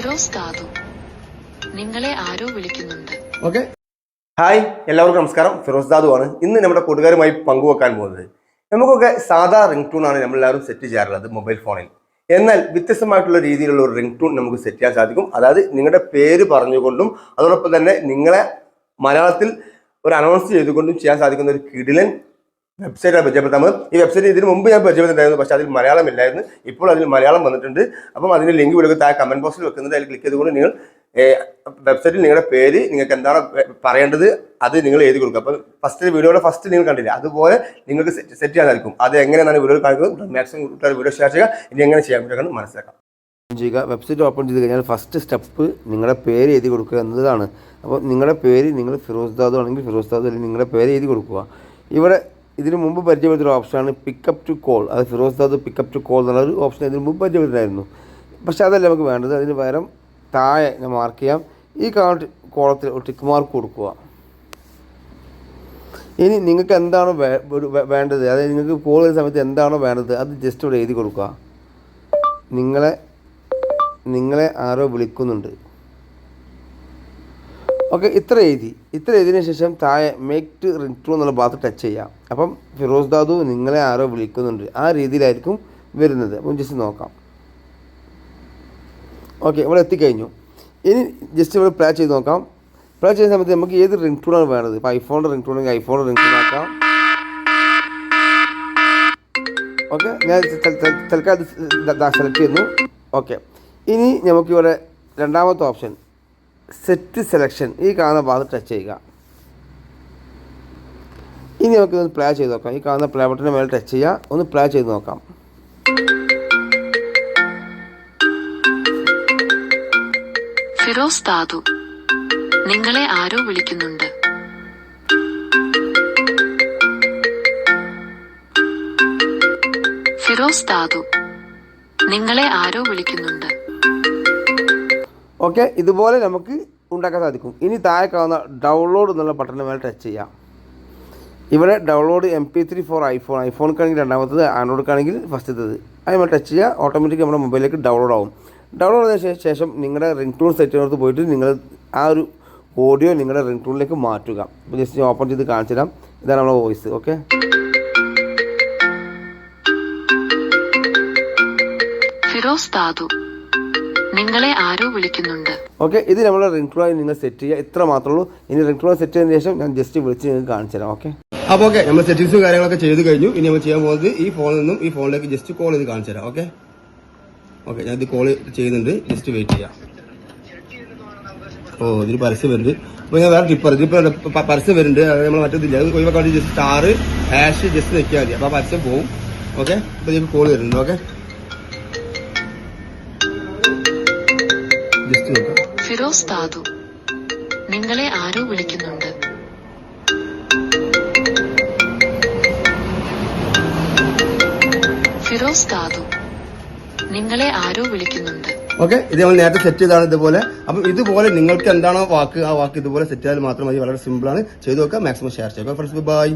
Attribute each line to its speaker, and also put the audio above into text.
Speaker 1: ഫിറോസ് നിങ്ങളെ ആരോ വിളിക്കുന്നുണ്ട്.
Speaker 2: Okay. Hi എല്ലാവർക്കും നമസ്കാരം. ഫിറോസ് ദാദു ആണ്. ഇന്ന് നമ്മുടെ കൂട്ടുകാരുമായി പങ്കുവെക്കാൻ പോകുന്നത് നമുക്കൊക്കെ സാധാ റിംഗ് ടൂൺ ആണ് നമ്മളെല്ലാവരും സെറ്റ് ചെയ്യാറുള്ളത് മൊബൈൽ ഫോണിൽ എന്നാൽ വ്യത്യസ്തമായിട്ടുള്ള രീതിയിലുള്ള ഒരു റിംഗ് ടൂൺ നമുക്ക് സെറ്റ് ചെയ്യാൻ സാധിക്കും. അതായത് നിങ്ങളുടെ പേര് പറഞ്ഞുകൊണ്ടും അതോടൊപ്പം തന്നെ നിങ്ങളെ മലയാളത്തിൽ ഒരു അനൗൺസ് ചെയ്തുകൊണ്ടും ചെയ്യാൻ സാധിക്കുന്ന ഒരു കിടിലൻ വെബ്സൈറ്റാണ് പരിചയപ്പെടുത്താമത് ഈ വെബ്സൈറ്റ് ഇതിന് മുമ്പ് ഞാൻ പരിചയപ്പെടുത്തിണ്ടായിരുന്നു പക്ഷേ അതിൽ മലയാളം ഇല്ലായിരുന്നു. ഇപ്പോൾ അതിൽ മലയാളം വന്നിട്ടുണ്ട്. അപ്പം അതിന്റെ ലിങ്ക് വിടുക താഴെ കമന്റ് ബോക്സിൽ വെക്കുന്നത് അതിൽ ക്ലിക്ക് ചെയ്തുകൊണ്ട് നിങ്ങൾ വെബ്സൈറ്റിൽ നിങ്ങളുടെ പേര് നിങ്ങൾക്ക് എന്താണ് പറയേണ്ടത് അത് നിങ്ങൾ എഴുതി കൊടുക്കുക. അപ്പം ഫസ്റ്റ് വീഡിയോയുടെ ഫസ്റ്റ് നിങ്ങൾ കണ്ടില്ല അതുപോലെ നിങ്ങൾക്ക് സെറ്റ് ചെയ്യാൻ സാധിക്കും അത് എങ്ങനെയാണ് വീഡിയോ കാണിക്കുന്നത്? മാക്സിമം കൂട്ടുകാർ വീഡിയോ ഷെയർ ചെയ്യുക. ഇനി എങ്ങനെ ചെയ്യാൻ പറ്റുക മനസ്സിലാക്കാം.
Speaker 3: ചെയ്യുക. വെബ്സൈറ്റ് ഓപ്പൺ ചെയ്ത് കഴിഞ്ഞാൽ ഫസ്റ്റ് സ്റ്റെപ്പ് നിങ്ങളുടെ പേര് എഴുതി കൊടുക്കുക എന്നതാണ്. അപ്പോൾ നിങ്ങളുടെ പേര് നിങ്ങൾ ഫിറോസ് ദാദു ആണെങ്കിൽ ഫിറോസ് ദാദു അല്ലെങ്കിൽ നിങ്ങളുടെ പേര് എഴുതി കൊടുക്കുക. ഇവിടെ ഇതിന് മുമ്പ് പരിചയപ്പെടുത്തിയ ഓപ്ഷനാണ് പിക്കപ്പ് ടു കോൾ അത് ഫിറോസ് ദാദ് പിക്കപ്പ് ടു കോൾ എന്നുള്ള ഒരു ഓപ്ഷൻ ഇതിന് മുമ്പ് പരിചയപ്പെടുത്തായിരുന്നു പക്ഷേ അതല്ല നമുക്ക് വേണ്ടത്. അതിന് പകരം താഴെ ഞാൻ മാർക്ക് ചെയ്യാം. ഈ കാണ കോളത്തിൽ ഒരു ടിക്ക് മാർക്ക് കൊടുക്കുക. ഇനി നിങ്ങൾക്ക് എന്താണോ വേണ്ടത്? അതായത് നിങ്ങൾക്ക് കോൾ ചെയ്യുന്ന സമയത്ത് എന്താണോ വേണ്ടത് അത് ജസ്റ്റ് ഇവിടെ എഴുതി കൊടുക്കുക. നിങ്ങളെ നിങ്ങളെ ആരോ വിളിക്കുന്നുണ്ട്. ഓക്കെ ഇത്ര എഴുതി. ഇത്ര എഴുതിയതിന് ശേഷം താഴെ മേക്ക് ടു റിട്ടു എന്നുള്ള ഭാഗത്ത് ടച്ച് ചെയ്യാം. അപ്പം ഫിറോസ് ദാദു നിങ്ങളെ ആരോ വിളിക്കുന്നുണ്ട്. ആ രീതിയിലായിരിക്കും വരുന്നത്. അപ്പം ജസ്റ്റ് നോക്കാം. ഓക്കെ ഇവിടെ എത്തിക്കഴിഞ്ഞു. ഇനി ജസ്റ്റ് ഇവിടെ പ്ലേ ചെയ്ത് നോക്കാം. പ്ലേ ചെയ്യുന്ന സമയത്ത് നമുക്ക് ഏത് റിംഗ് ടൂണാണ് വേണ്ടത്? ഇപ്പോൾ ഐഫോണിന്റെ റിംഗ് ടൂണെങ്കിൽ ഐഫോണിന്റെ റിംഗ് ടൂൺ ആക്കാം. ഓക്കെ ഞാൻ തൽ- തൽ- തൽക്കാലം സെലക്ട് ചെയ്യുന്നു. ഓക്കെ ഇനി നമുക്കിവിടെ രണ്ടാമത്തെ ഓപ്ഷൻ സെറ്റ് സെലക്ഷൻ ഈ കാണുന്ന ഭാഗത്ത് ടച്ച് ചെയ്യുക. ഇനി നമുക്ക് ഒന്ന് പ്ലേ ചെയ്ത് നോക്കാം. ഈ കാണുന്ന പ്ലേ ബട്ടന്റെ മേലെ ടച്ച് ചെയ്യുക. ഒന്ന് പ്ലേ ചെയ്ത് നോക്കാം.
Speaker 1: ഫിറോസ് താതു നിങ്ങളെ ആരോ വിളിക്കുന്നുണ്ട്. ഫിറോസ് താതു നിങ്ങളെ ആരോ വിളിക്കുന്നുണ്ട്.
Speaker 3: ഓക്കെ ഇതുപോലെ നമുക്ക് ഉണ്ടാക്കാൻ സാധിക്കും. ഇനി താഴെ കാണുന്ന ഡൗൺലോഡ് എന്നുള്ള ബട്ടണിന് മേലെ ടച്ച് ചെയ്യാം. ഇവിടെ download M P three for iPhone ഐഫോണിക്കാണെങ്കിൽ രണ്ടാമത്തത് ആൻഡ്രോയിഡ്ക്കാണെങ്കിൽ ഫസ്റ്റത്തത്. അതിന് ടച്ച് ചെയ്യുക ഓട്ടോമാറ്റിക് നമ്മുടെ മൊബൈലിലേക്ക് ഡൗൺലോഡ് ആവും. ഡൗൺലോഡ് ചെയ്ത ശേഷം നിങ്ങളുടെ റിംഗ് ടൂൺ സെറ്റിനകത്ത് പോയിട്ട് നിങ്ങൾ ആ ഒരു ഓഡിയോ നിങ്ങളുടെ റിംഗ് ടൂണിലേക്ക് മാറ്റുക. അപ്പോൾ ജസ്റ്റ് ഓപ്പൺ ചെയ്ത് കാണിച്ചു തരാം. ഇതാണ് നമ്മുടെ വോയിസ് ഓക്കെ
Speaker 1: ഫിറോസ് ദാദു. നിങ്ങളെ ആരോ വിളിക്കുന്നുണ്ട്.
Speaker 3: ഓക്കെ ഇത് നമ്മൾ റിംഗ് ടൂണായി നിങ്ങൾ സെറ്റ് ചെയ്യുക. ഇത്ര മാത്രമേ ഉള്ളൂ. ഇനി റിംഗ് ടോൺ സെറ്റ് ചെയ്തതിന് ശേഷം ഞാൻ ജസ്റ്റ് വിളിച്ച് നിങ്ങൾക്ക് കാണിച്ചു തരാം ഓക്കെ
Speaker 2: അപ്പോൾ ഓക്കെ നമ്മൾ സെറ്റിംഗ്സും കാര്യങ്ങളൊക്കെ ചെയ്ത് കഴിഞ്ഞു. ഇനി നമ്മൾ ചെയ്യാൻ പോകുന്നത് ഈ ഫോണിൽ നിന്നും ഈ ഫോണിലേക്ക് ജസ്റ്റ് കോൾ ചെയ്ത് കാണിച്ചു തരാം ഓക്കെ ഓക്കെ ഞാൻ ഇത് കോൾ ചെയ്യുന്നുണ്ട്. ജസ്റ്റ് വെയിറ്റ് ചെയ്യാം. ഓ ഇതിന് പരസ്യം വരുന്നുണ്ട്. അപ്പോൾ ഞാൻ വേറെ ടിപ്പർ ഇതിപ്പോൾ പ- പരസ്യം വരുന്നുണ്ട്. അത് നമ്മൾ മറ്റേതില്ല അത് ഒഴിവാക്കാൻ വേണ്ടി ജസ്റ്റ് സ്റ്റാർ ഹാഷ് ജസ്റ്റ് നിൽക്കിയാൽ മതി. അപ്പോൾ ആ പരസ്യം പോവും. ഓക്കെ അപ്പോൾ ഇതിന് കോൾ വരുന്നുണ്ട് ഓക്കെ
Speaker 1: ഫിറോസ് താതു നിങ്ങളെ ആരോ വിളിക്കുന്നുണ്ട്. ഫിറോസ് താതു നിങ്ങളെ ആരോ വിളിക്കുന്നുണ്ട്.
Speaker 2: ഓക്കെ ഇത് നമ്മൾ നേരത്തെ സെറ്റ് ചെയ്താണ് ഇതുപോലെ. അപ്പം ഇതുപോലെ നിങ്ങൾക്ക് എന്താണോ വാക്ക് ആ വാക്ക് ഇതുപോലെ സെറ്റ് ചെയ്താൽ മാത്രം മതി. വളരെ സിമ്പിൾ ആണ്. ചെയ്തു നോക്കുക മാക്സിമം ഷെയർ ചെയ്യുക ഫ്രണ്ട്സ് ബൈ